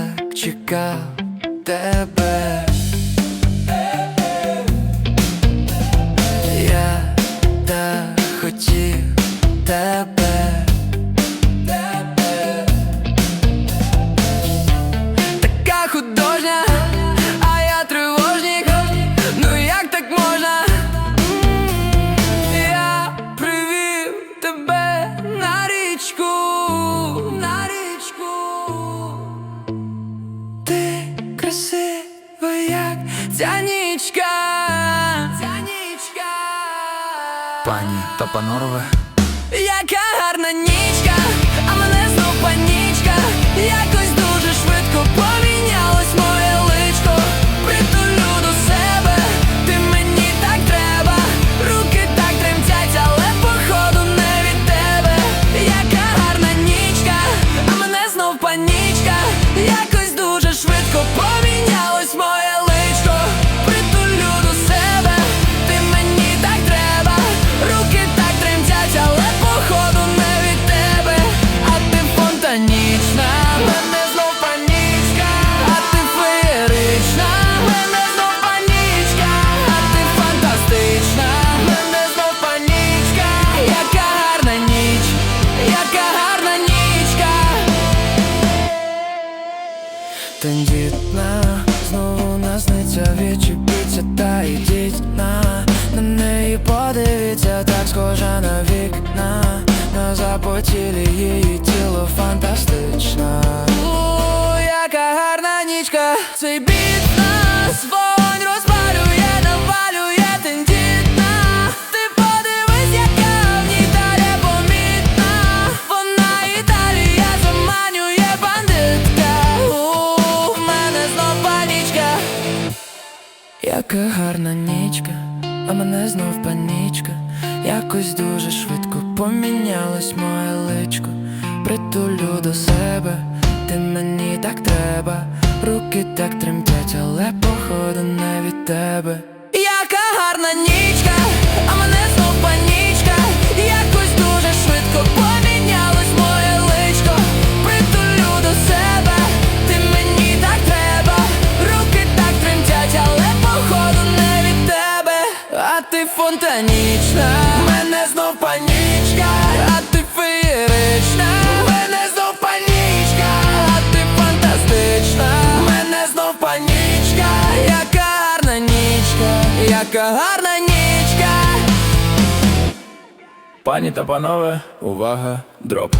так чекав тебе. Красива, як ця нічка, ця нічка. Пані та панове, Яка гарна нічка, а мене знов панічка. Тендітна, знову насниться, відчепіться та й дітьна На неї подивіться, так схожа на вікна. На запотілі її тіло фантастична. У, яка гарна нічка, цей Яка гарна нічка, а мене знов панічка. Якось дуже швидко помінялось моє личко. Притулю до себе, ти мені так треба. Руки так тремтять, але походу не від тебе А ти мене знов панічка, а ти феєрична, мене знов панічка, а ти фантастична, мене знов панічка, яка гарна нічка, яка гарна нічка. пані та панове, увага, дроп.